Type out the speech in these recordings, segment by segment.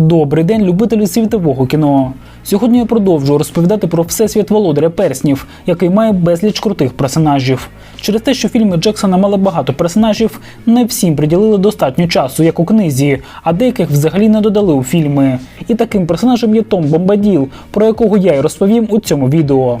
Добрий день, любителі світового кіно. Сьогодні я продовжую розповідати про всесвіт володаря перснів, який має безліч крутих персонажів. Через те, що фільми Джексона мали багато персонажів, не всім приділили достатньо часу, як у книзі, а деяких взагалі не додали у фільми. І таким персонажем є Том Бомбаділ, про якого я й розповім у цьому відео.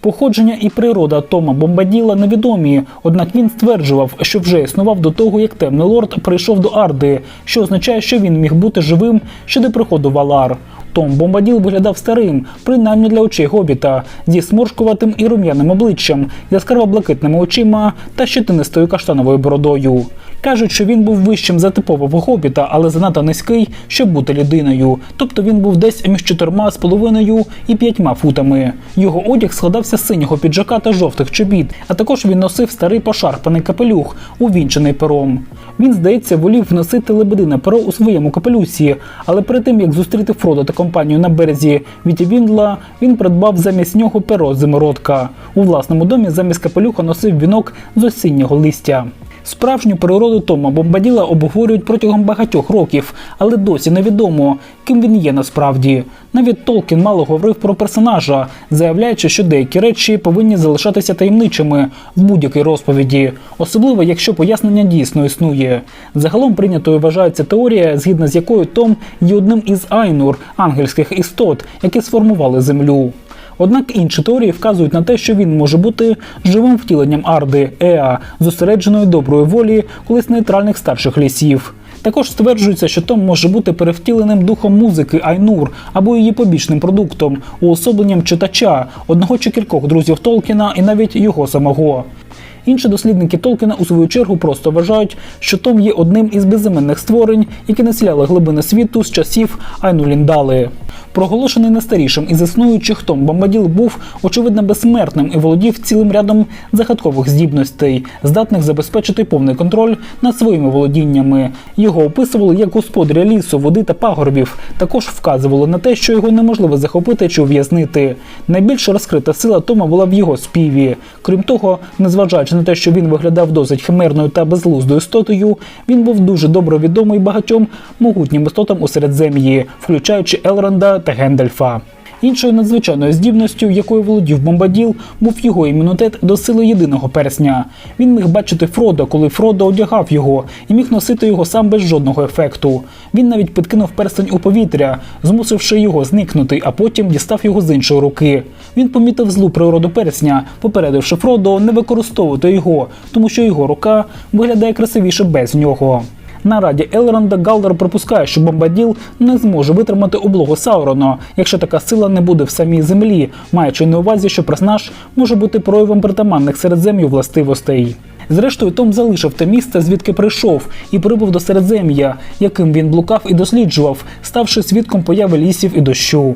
Походження і природа Тома Бомбаділа невідомі, однак він стверджував, що вже існував до того, як темний лорд прийшов до Арди, що означає, що він міг бути живим ще до приходу Валар. Том Бомбаділ виглядав старим, принаймні для очей гобіта, зі сморшкуватим і рум'яним обличчям, яскраво блакитними очима та щетинистою каштановою бородою. Кажуть, що він був вищим за типового хобіта, але занадто низький, щоб бути людиною. Тобто він був десь між чотирма з половиною і п'ятьма футами. Його одяг складався з синього піджака та жовтих чобіт, а також він носив старий пошарпаний капелюх, увінчений пером. Він, здається, волів носити лебедине перо у своєму капелюсі, але перед тим як зустріти Фродо та компанію на березі Вітівіндла, він придбав замість нього перо зимородка. У власному домі замість капелюха носив вінок з осіннього листя. Справжню природу Тома Бомбаділа обговорюють протягом багатьох років, але досі невідомо, ким він є насправді. Навіть Толкін мало говорив про персонажа, заявляючи, що деякі речі повинні залишатися таємничими в будь-якій розповіді, особливо якщо пояснення дійсно існує. Загалом прийнятою вважається теорія, згідно з якою Том є одним із айнур ангельських істот, які сформували землю. Однак інші теорії вказують на те, що він може бути живим втіленням Арди Еа, зосередженої доброї волі колись нейтральних старших лісів. Також стверджується, що Том може бути перевтіленим духом музики Айнур або її побічним продуктом, уособленням читача, одного чи кількох друзів Толкіна і навіть його самого. Інші дослідники Толкіна у свою чергу просто вважають, що Том є одним із безіменних створень, які населяли глибини світу з часів Айнуліндали. Проголошений найстарішим із існуючих Том Бомбаділ був очевидно безсмертним і володів цілим рядом загадкових здібностей, здатних забезпечити повний контроль над своїми володіннями. Його описували як господаря лісу, води та пагорбів. Також вказували на те, що його неможливо захопити чи ув'язнити. Найбільш розкрита сила Тома була в його співі. Крім того, незважаючи на те, що він виглядав досить химерною та безглуздою істотою, він був дуже добре відомий багатьом могутнім істотам у середзем'ї, включаючи Елронда та Гендельфа. Іншою надзвичайною здібністю, якою володів Бомбаділ, був його імунітет до сили єдиного персня. Він міг бачити Фродо, коли Фродо одягав його, і міг носити його сам без жодного ефекту. Він навіть підкинув перстень у повітря, змусивши його зникнути, а потім дістав його з іншої руки. Він помітив злу природу персня, попередивши Фродо не використовувати його, тому що його рука виглядає красивіше без нього. На раді Елронда Галдер припускає, що Бомбаділ не зможе витримати облогу Саурона, якщо така сила не буде в самій землі, маючи на увазі, що персонаж може бути проявом притаманних середзем'ю властивостей. Зрештою, Том залишив те місце, звідки прийшов, і прибув до середзем'я, яким він блукав і досліджував, ставши свідком появи лісів і дощу.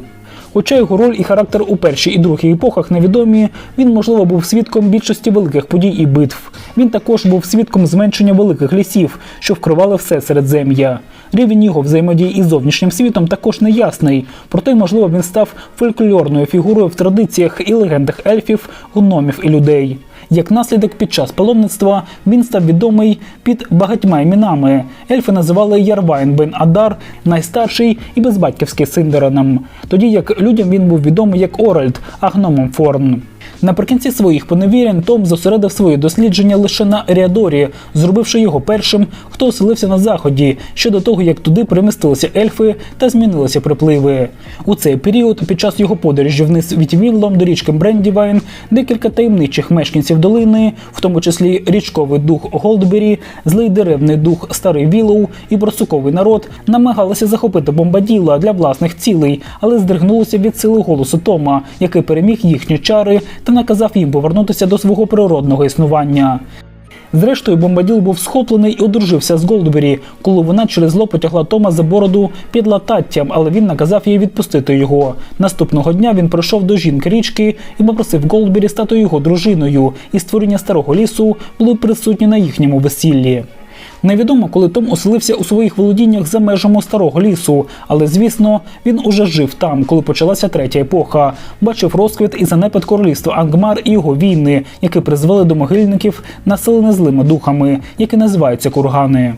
Хоча його роль і характер у першій і другій епохах невідомі, він, можливо, був свідком більшості великих подій і битв. Він також був свідком зменшення великих лісів, що вкривали все середзем'я. Рівень його взаємодії із зовнішнім світом також неясний, проте, можливо, він став фольклорною фігурою в традиціях і легендах ельфів, гномів і людей. Як наслідок під час паломництва він став відомий під багатьма іменами. Ельфи називали Ярвайн бен Адар, найстарший і безбатьківський Синдераном, Тоді як людям він був відомий як Оральд, а гномом Форн. Наприкінці своїх поневірень Том зосередив свої дослідження лише на Еріадорі, зробивши його першим, хто оселився на заході, ще до того як туди примістилися ельфи та змінилися припливи. У цей період, під час його подорожі вниз від Вінлом до річки Брендівайн, декілька таємничих мешканців долини, в тому числі річковий дух Голдбері, злий деревний дух Старий Вілоу і борсуковий народ, намагалися захопити бомбаділа для власних цілей, але здригнулися від сили голосу Тома, який переміг їхні чари та наказав їм повернутися до свого природного існування. Зрештою, бомбаділ був схоплений і одружився з Голдбері, коли вона через зло потягла Тома за бороду під лататтям, але він наказав їй відпустити його. Наступного дня він прийшов до жінки річки і попросив Голдбері стати його дружиною, і створення старого лісу були присутні на їхньому весіллі. Невідомо, коли Том оселився у своїх володіннях за межами старого лісу, але звісно, він уже жив там, коли почалася третя епоха. Бачив розквіт і занепад королівства Ангмар і його війни, які призвели до могильників, населене злими духами, які називаються кургани.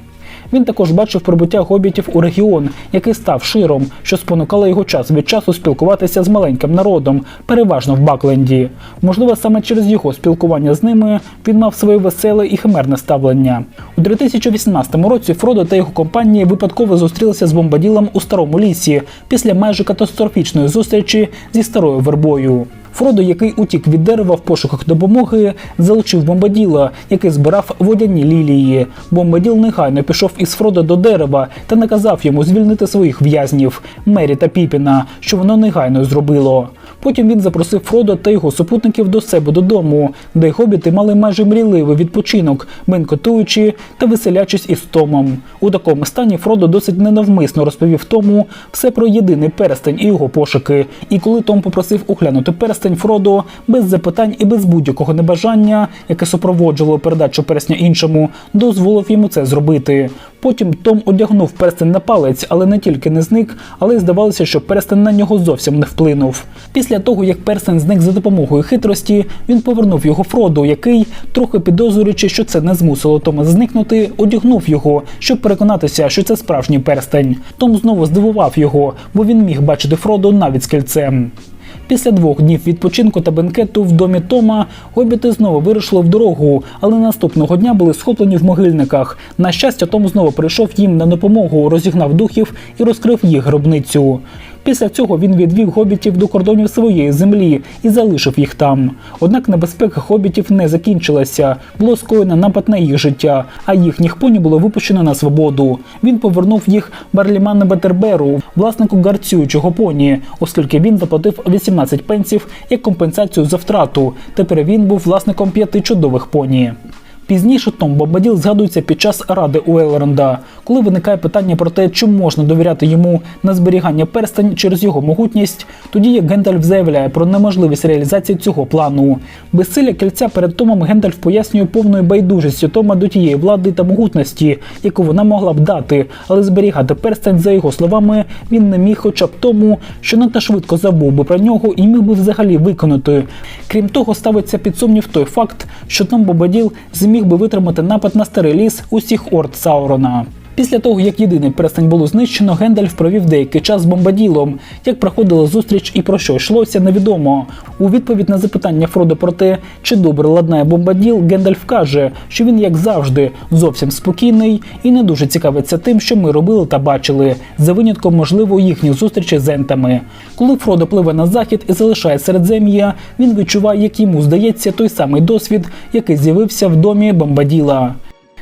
Він також бачив прибуття гобітів у регіон, який став широм, що спонукало його час від часу спілкуватися з маленьким народом, переважно в Бакленді. Можливо, саме через його спілкування з ними він мав своє веселе і химерне ставлення. У 2018 році Фродо та його компанія випадково зустрілися з бомбаділом у старому лісі після майже катастрофічної зустрічі зі старою вербою. Фродо, який утік від дерева в пошуках допомоги, залучив бомбаділа, який збирав водяні лілії. Бомбаділ негайно пішов із Фродо до дерева та наказав йому звільнити своїх в'язнів Мері та Піпіна, що воно негайно зробило. Потім він запросив Фродо та його супутників до себе додому, де гобіти мали майже мрійливий відпочинок, бенкотуючи та веселячись із Томом. У такому стані Фродо досить ненавмисно розповів Тому все про єдиний перстень і його пошуки. І коли Том попросив оглянути перстень Фродо без запитань і без будь-якого небажання, яке супроводжувало передачу перстня іншому, дозволив йому це зробити. Потім Том одягнув перстень на палець, але не тільки не зник, але й здавалося, що перстень на нього зовсім не вплинув. Після того, як перстень зник за допомогою хитрості, він повернув його Фроду, який, трохи підозрюючи, що це не змусило Тома зникнути, одягнув його, щоб переконатися, що це справжній перстень. Том знову здивував його, бо він міг бачити Фроду навіть з кільцем. Після двох днів відпочинку та бенкету в домі Тома гобіти знову вирушили в дорогу, але наступного дня були схоплені в могильниках. На щастя, Том знову прийшов їм на допомогу, розігнав духів і розкрив їх гробницю. Після цього він відвів гобітів до кордонів своєї землі і залишив їх там. Однак небезпека хобітів не закінчилася. Було скоєно напад на їх життя, а їхніх поні було випущено на свободу. Він повернув їх Барліману Бетерберу, власнику гарцюючого поні, оскільки він заплатив 18 пенсів як компенсацію за втрату. Тепер він був власником п'яти чудових поні. Пізніше Том Бобаділ згадується під час ради у коли виникає питання про те, чи можна довіряти йому на зберігання перстень через його могутність, тоді як Гендальф заявляє про неможливість реалізації цього плану. Безсилля кільця перед Томом Гендальф пояснює повною байдужістю Тома до тієї влади та могутності, яку вона могла б дати, але зберігати перстень, за його словами, він не міг, хоча б тому, що надто швидко забув би про нього і міг би взагалі виконати. Крім того, ставиться під сумнів той факт, що Том Бобаділ зміг би витримати напад на старий ліс усіх орд Саурона. Після того, як єдиний перстень було знищено, Гендальф провів деякий час з бомбаділом. Як проходила зустріч і про що йшлося, невідомо. У відповідь на запитання Фродо про те, чи добре ладнає бомбаділ, Гендальф каже, що він, як завжди, зовсім спокійний і не дуже цікавиться тим, що ми робили та бачили, за винятком можливо їхніх зустрічей з ентами. Коли Фродо пливе на захід і залишає середзем'я, він відчуває, як йому здається той самий досвід, який з'явився в домі бомбаділа.